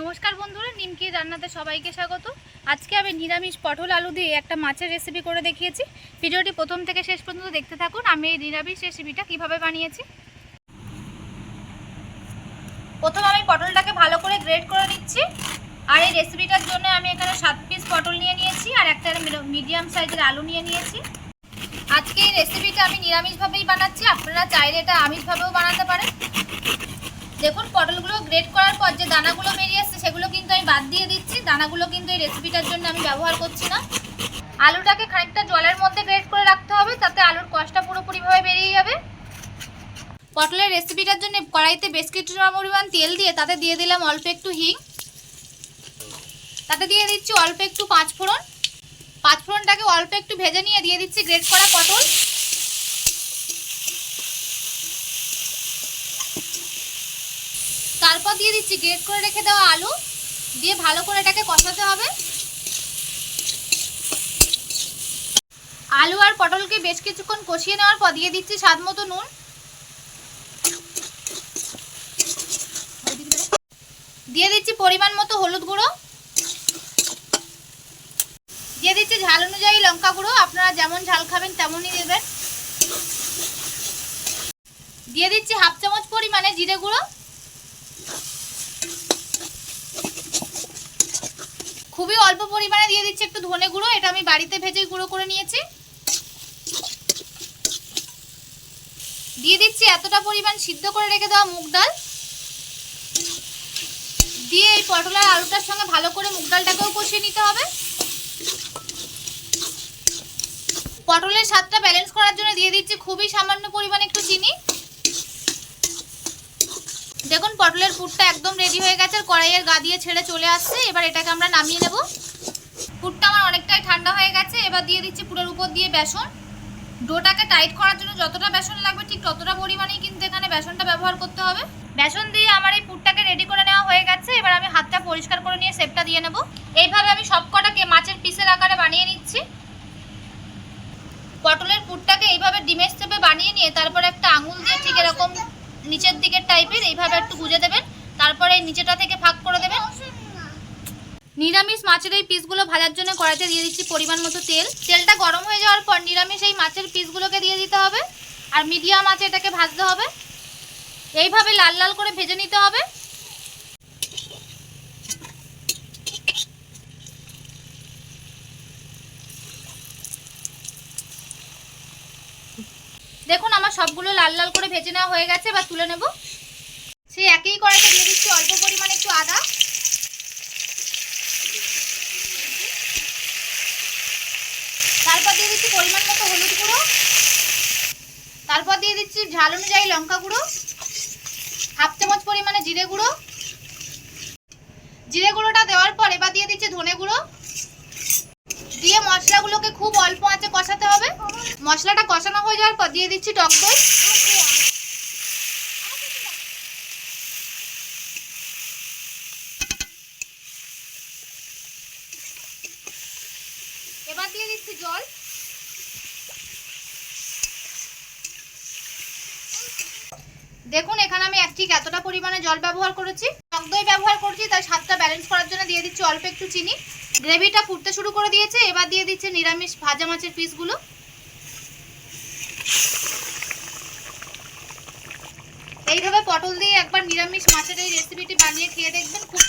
নমস্কার বন্ধুরা, নিমকি রান্নাতে সবাইকে স্বাগত। আজকে আমি নিরামিষ পটল আলু দিয়ে একটা মাছের রেসিপি করে দেখিয়েছি। ভিডিওটি প্রথম থেকে শেষ পর্যন্ত দেখতে থাকুন, আমি এই নিরামিষ রেসিপিটা কীভাবে বানিয়েছি। প্রথম আমি পটলটাকে ভালো করে গ্রেড করে নিচ্ছি। আর এই রেসিপিটার জন্য আমি এখানে সাত পিস পটল নিয়ে নিয়েছি, আর একটা মিডিয়াম সাইজের আলু নিয়ে নিয়েছি। আজকে এই রেসিপিটা আমি নিরামিষভাবেই বানাচ্ছি, আপনারা চাইলে এটা আমিষভাবেও বানাতে পারেন। দেখুন, পটলগুলো গ্রেড করার পর যে দানাগুলো বেরিয়ে আসছে সেগুলো কিন্তু আমি বাদ দিয়ে দিচ্ছি দানাগুলো কিন্তু এই রেসিপিটার জন্য আমি ব্যবহার করছি না। আলুটাকে খানিকটা জলের মধ্যে গ্রেট করে রাখতে হবে, তাতে আলুর কষটা পুরোপুরিভাবে বেরিয়ে যাবে। পটলের রেসিপিটার জন্য কড়াইতে বেশ কিছুটা পরিমাণ তেল দিয়ে, তাতে দিয়ে দিলাম অল্প একটু হিং। তাতে দিয়ে দিচ্ছি অল্প একটু পাঁচ ফোড়ন পাঁচ ফোড়নটাকে অল্প একটু ভেজে নিয়ে দিয়ে দিচ্ছি গ্রেট করা পটল। তারপর দিয়ে দিচ্ছি গ্রেট করে রেখে দেওয়া আলু। দিয়ে ভালো করে এটাকে কষাতে হবে। আলু আর পটলকে বেশ কিছুক্ষণ কষিয়ে নেওয়ার পর দিয়ে দিচ্ছি স্বাদ মতো নুন। দিয়ে দিচ্ছি পরিমাণ মতো হলুদ গুঁড়ো। দিয়ে দিচ্ছি ঝাল অনুযায়ী লঙ্কা গুঁড়ো, আপনারা যেমন ঝাল খাবেন তেমনই দেবেন। দিয়ে দিচ্ছি হাফ চামচ পরিমাণে জিরে গুঁড়ো। খুবই অল্প পরিমাণে দিয়ে দিচ্ছি একটু ধনে গুঁড়ো, এটা আমি বাড়িতে ভেজে গুঁড়ো করে নিয়েছি। দিয়ে দিচ্ছি এতটা পরিমাণ সিদ্ধ করে রেখে দেওয়া মুগ ডাল। দিয়ে এই পটল আর আলুটার সঙ্গে ভালো করে মুগ ডালটাকেও কষিয়ে নিতে হবে। পটলের স্বাদটা ব্যালেন্স করার জন্য দিয়ে দিচ্ছি খুবই সামান্য পরিমাণে একটু চিনি দেখুন পটলের পুরটা একদম রেডি হয়ে গেছে, আর কড়াইয়ের গা দিয়ে ছেড়ে চলে আসছে। এবার এটাকে আমরা নামিয়ে নেব। পুরটা আমার অনেকটাই ঠান্ডা হয়ে গেছে। এবার দিয়ে দিচ্ছি পুরের উপর দিয়ে বেসন। ডোটাকে টাইট করার জন্য যতটা বেসন লাগবে, ঠিক ততটা পরিমাণেই কিন্তু এখানে বেসনটা ব্যবহার করতে হবে। বেসন দিয়ে আমার এই পুরটাকে রেডি করে নেওয়া হয়ে গেছে। এবার আমি হাতটা পরিষ্কার করে নিয়ে শেপটা দিয়ে নেব। এইভাবে আমি সব কটাকে মাছের পিসের আকারে বানিয়ে নিচ্ছি। পটলের পুরটাকে এইভাবে ডিমের শেপে বানিয়ে নিয়ে তারপর একটা আঙুল দিয়ে ঠিক নিচের দিকের টাইপের এইভাবে একটু গুজে দেবেন, তারপরে নিচেটা থেকে ফাঁক করে দেবেন। নিরামিষ মাছের এই পিসগুলো ভাজার জন্য কড়াইতে দিয়ে দিচ্ছি পরিমাণ মতো তেল। তেলটা গরম হয়ে যাওয়ার পর নিরামিষ এই মাছের পিসগুলোকে দিয়ে দিতে হবে, আর মিডিয়াম আছে এটাকে ভাজতে হবে। এইভাবে লাল লাল করে ভেজে নিতে হবে। দেখুন, আমার সবগুলো লাল লাল করে ভেজে নেওয়া হয়ে গেছে বা তুলে নেব। সেই একই কড়াইতে দিয়ে দিচ্ছি অল্প পরিমাণে একটু আদা। তারপর দিয়ে দিচ্ছি পরিমাণ মতো হলুদ গুঁড়ো। তারপর দিয়ে দিচ্ছি ঝাল অনুযায়ী লঙ্কা গুঁড়ো, হাফ চামচ পরিমাণে জিরে গুঁড়ো। জিরে গুঁড়োটা দেওয়ার পর এবার দিয়ে দিচ্ছি ধনে গুঁড়ো। মশলাগুলোকে খুব অল্প আঁচে কষাতে হবে। মশলাটা কষানো হয়ে যাওয়ার পর দিয়ে দিচ্ছি টক দই। এবার দিয়ে দিচ্ছি জল। দেখুন এখানে আমি ঠিক এতটা পরিমাণে জল ব্যবহার করেছি। দই ব্যবহার করছি, তাই স্বাদটা ব্যালেন্স করার জন্য দিয়ে দিচ্ছি অল্প একটু চিনি। গ্রেভিটা ফুটতে শুরু করে দিয়েছে, এবার দিয়ে দিচ্ছে নিরামিষ ভাজা মাছের পিসগুলো এইভাবে পটল দিয়ে একবার নিরামিষ মাছের এই রেসিপিটি বানিয়ে খেয়ে দেখবেন, খুব